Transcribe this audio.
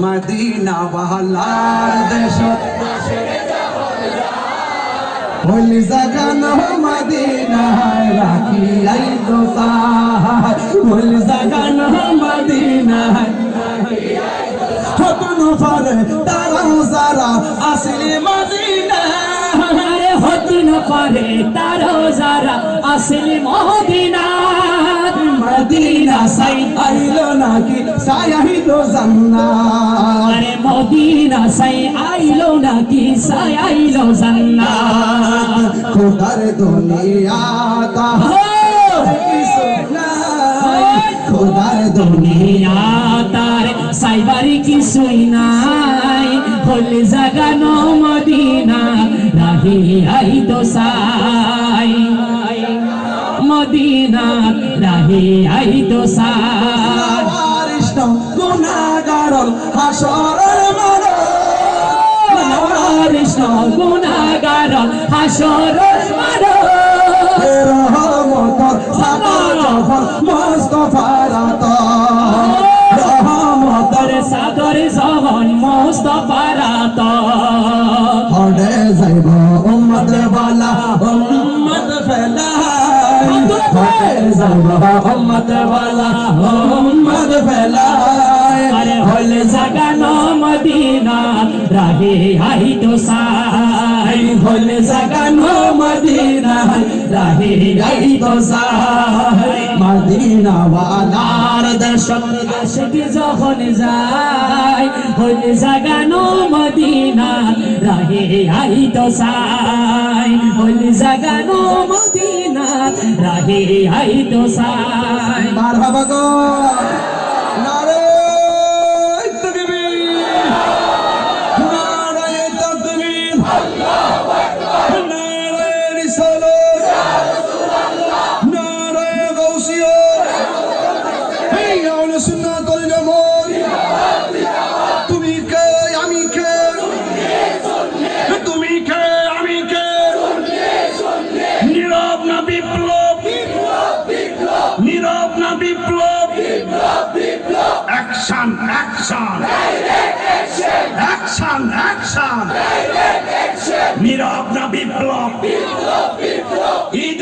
Medina ওয়ালার দেশ। হলি জাগানো মদিনায় রাখি আই দোসার হলি জাগানো মদিনায় হতন ফরে তারাও সারা আসলি মদিনা আরে হদিন পরে তারও যারা আসলি মদিনা মদিনা সাই নাকি সায়াহিলো জান্নাত। আরে মদিনা সাই আইলো নাকি? সাই আইলো জান্নাত। খোদার দুনিয়া তাহার নাই খোদার দুনিয়া তার সাইবারি কিছুই নাই। হলে জাগানো মদিনা রাহি আই তো সাই। মদিনা রাহি আই তো সাই। গুণাগারল হাসরের মারো কৃষ্ণ গুণাগার হাসর মারো রহমতর সাগর যখন মুস্তফারাত রহমতর তোর সাগর জহন মোস্তফারাত হডে যাইব উম্মত বালা উম্মত ফেলাই আরে হল মদিনা রাহে আই তো সাই হল জাগানো মদিনা রাহে আই তো সাই। মদিনা ওয়ালার দর্শক দর্শক যখন যায় জাগানো মদিনা, রাহে আই তো সাই। হল জাগানো মদিনা, রাহে আই তো সাই। মারহাবা গো। নারে বিপ্লব। নীরব না বিপ্লব। অ্যাকশন অ্যাকশন অ্যাকশন অ্যাকশন নীরব না বিপ্লব। ঈদ